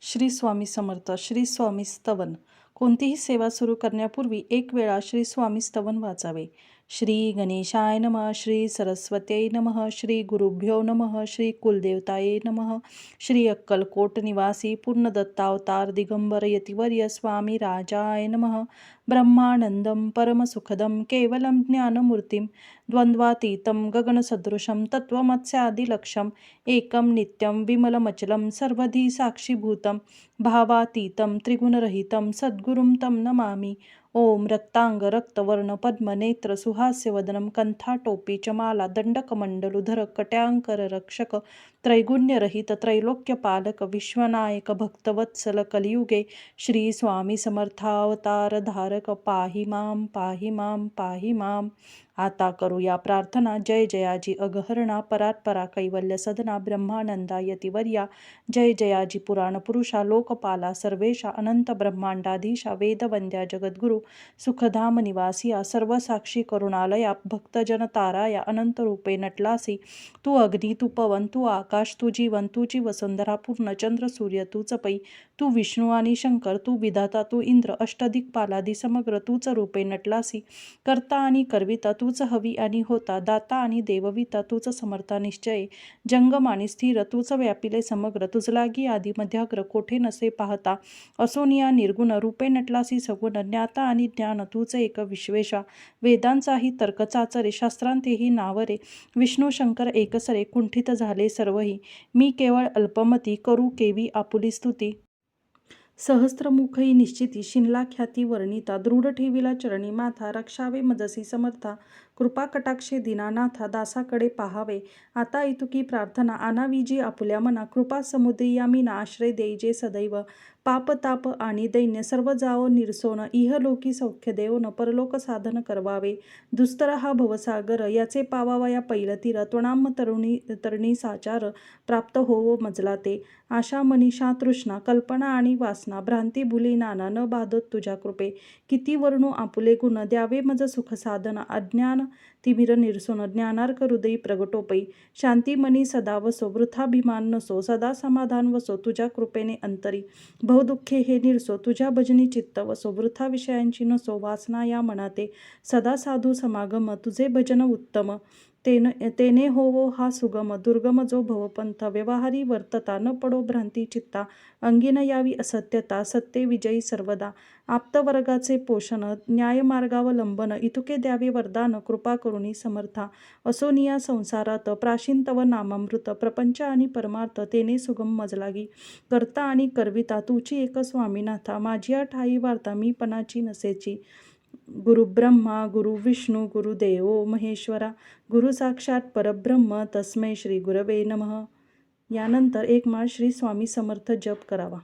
श्री स्वामी समर्थ श्री स्वामी स्तवन. कोणतीही सेवा सुरू करण्यापूर्वी एक वेळा श्री स्वामी स्तवन वाचावे. श्री गणेशाय नमः श्री सरस्वत्यै नमः श्री गुरुभ्यो नमः श्री कुलदेवताये नमः श्री अक्कलकोट निवासी पूर्णदत्तावतार दिगंबर यतिवर्य स्वामी राजाय नमः। ब्रह्मानन्दं परमसुखदं केवलं ज्ञानमूर्तिं द्वन्द्वातीतं गगनसदृशं तत्त्वमत्स्यादिलक्ष्यम् एकं नित्यं विमलमचलं सर्वधी साक्षीभूतं भावातीतं त्रिगुणरहितं सद्गुरुं तं नमामि। ॐ रक्तांग रक्तवर्ण पद्मनेत्र सुहास्यवदनं कंठाटोपी चमाला दण्डकमण्डलुधर कट्यांकर रक्षक त्रैगुण्यरहित त्रैलोक्यपालक विश्वनायक भक्तवत्सल कलियुगे श्री स्वामी समर्थावतार धारक पाहि मां पाहि मां पाहि मां। आता करूया प्रार्थना. जय जयाजी. अगहरणा. परात्परा. कैवल्य सदना. ब्रह्मानंदा. यतिवर्या. जय जयाजी. पुराण पुरुषा. लोकपाला. सर्वेशा. अनंत ब्रह्मांडाधीशा. वेदवंद्या. जगद्गुरु. सुखधाम निवासिया. सर्वसाक्षी करुणालया. भक्तजन ताराया अनंत रूपे नटलासी. तू अग्नी तू पवन तू आकाश तू जीवन तुझी वसुंधरा पूर्ण चंद्र सूर्य तू चपई तू विष्णू आणि शंकर तू विधाता तू इंद्र अष्टदिक पालादी समग्र तूच रूपे नटलासी. कर्ता आणि कर्विता तू तूच हवी आणि होता. दाता आणि देवविता तूच समर्था निश्चय. जंगम आणि स्थिर तूच व्यापिले समग्र. तुझलागी आदी मध्याग्र कोठे नसे पाहता? असोनिया निर्गुण रूपे नटलासी सगुण ज्ञाता आणि ज्ञान तूच एक विश्वेशा. वेदांचाही तर्कचाचरे शास्त्रांतेही नावरे. विष्णू शंकर एकसरे कुंठित झाले सर्वही. मी केवळ अल्पमती करू केवी आपुली स्तुती. सहस्त्रमुखई निश्चिती शिनला ख्याती वर्णिता दृढ ठेविला चरणी माथा रक्षावे मजसी समर्था कृपा कटाक्षे दिनानाथा दासाकडे पाहावे. आता इतुकी प्रार्थना आनाविजी आपुल्या मना कृपा समुद्रिया मी आश्रय देईजे सदैव. पापताप आणि दैन्य सर्व जाओ निरसोन इहलोकी सौख्य देवन परलोक साधन करवावे. दुस्तर हा भवसागर याचे पावावया पैलतीर त्वणाम तरुणी तरुणी साचार प्राप्त होवो मजला ते आशा मनीषा तृष्णा कल्पना आणि वासना भ्रांती भुली नाना न बाधत तुझ्या कृपे. किती वर्णू आपुले गुण द्यावे मज सुख साधन अज्ञान तिमिर निरसोन ज्ञानार्क हृदयी प्रगटोपै. शांती मनी सदा वसो वृथाभिमान नसो सदा समाधान वसो तुझ्या कृपेने अंतरी. बहुदुःखे हे निरसो. तुझ्या भजनी चित्त वसो वृथा विषयांची नसो वासना या मनाते. सदा साधू समागम. तुझे भजन उत्तम. तेन तेने होवो हा सुगम दुर्गम जो भवपंथ व्यवहारी वर्तता न पडो भ्रांती चित्ता अंगीन यावी असत्यता सत्य विजयी सर्वदा. आप्तवर्गाचे पोषण न्यायमार्गावलंबन इतुके द्यावे वरदान कृपा करुणी समर्था. असोनिया संसारात प्राचीन तव नामामृत प्रपंच आणि परमार्थ तेने सुगम मजलागी. करता आणि करविता तुची एक स्वामीनाथा माझी ठाई वार्ता मी पणाची नसेची. गुरुब्रह्मा गुरु विष्णू गुरुदेवो महेश्वरा गुरु साक्षात परब्रह्म तस्मै श्री गुरवे नमः. यानंतर एक माळ श्री स्वामी समर्थ जप करावा.